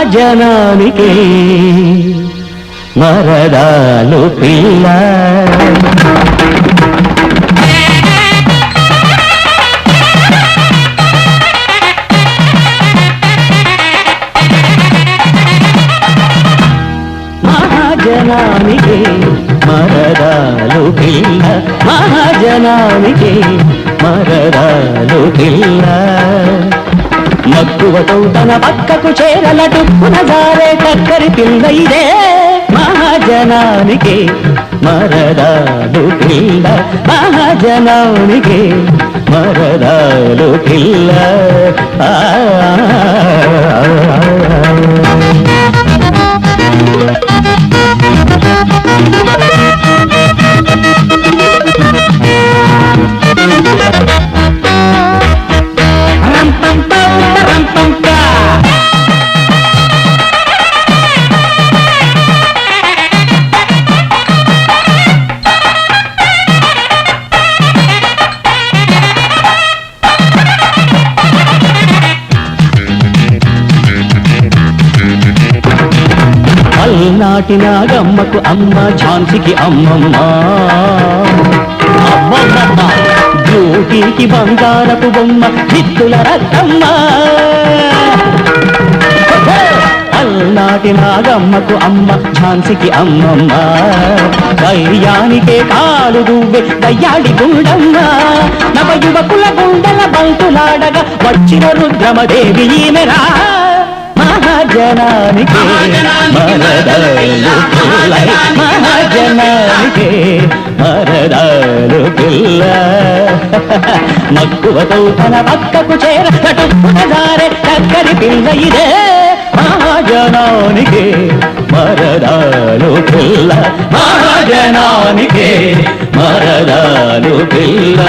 మహాజనానికి మరదాలు పిల్ల. మహాజనానికి మరదాలు పిల్ల. మహాజనానికి మరదాలు పిల్ల. యువతం తన పక్కకు చేరలటుక్కున జారే టక్కరి పిల్ల ఇదే మహాజనానికి మరదాలు పిల్ల మహాజనానికి మరదాలు పిల్ల ఆ. పల్నాటి నాగమ్మకు అమ్మ ఝాన్సీకి అమ్మమ్మ. అమ్మమ్మ బ్యూటీకి బంగారపు బొమ్మ చిత్తుల రత్తమ్మ పల్నాటి నాగమ్మకు అమ్మ ఝాన్సీకి అమ్మమ్మ. దయ్యానికే కాలు దువ్వె దయ్యాడి గుండమ్మ. నవ యువకుల గుండెల బంతులాడగా వచ్చిన రుద్రమదేవి ఈమెరా మహాజనానికి మరదలు పిల్ల మహాజనానికి మరదలు పిల్ల. మక్కువతో తన పక్కకు చేర కటుకునదారే చక్కని పిల్ల ఇదే. మహాజనానికి మరదాలు పిల్ల. మహాజనానికి మరదాలు పిల్ల.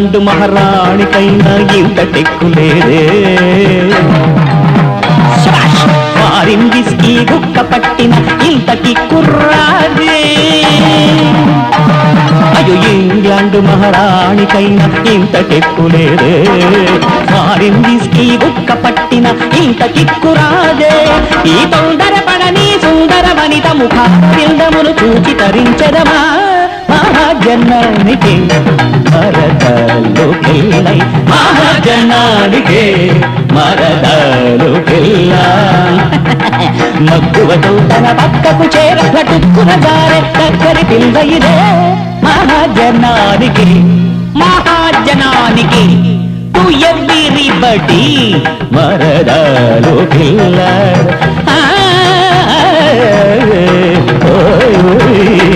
ఇంగ్లాండ్ మహారాణికైనా ఇంత టెక్కులేదే ఫారిన్ స్కీ గుక్క పట్టిన ఇంతకి కుర్రాదే అయ్యో ఇంగ్లాండ్ మహారాణికైనా ఇంత టెక్కులేదే ఫారిన్ స్కీ గుక్క పట్టిన ఇంత కిక్కురాదే ఈ తొందర పడని సుందర వనిత ముఖ చూచి తరించదమా? మహాజనానికి పిల్లై మహాజనానికి మరదలు పిల్ల. మక్కువతో తన పక్కకు చేర లటుక్కున జారే చక్కరి పిల్ల ఇదే మహాజనానికి. మహాజనానికి టు ఎవ్రీబడి మరదలు పిల్ల. ఆ, ఓయ్.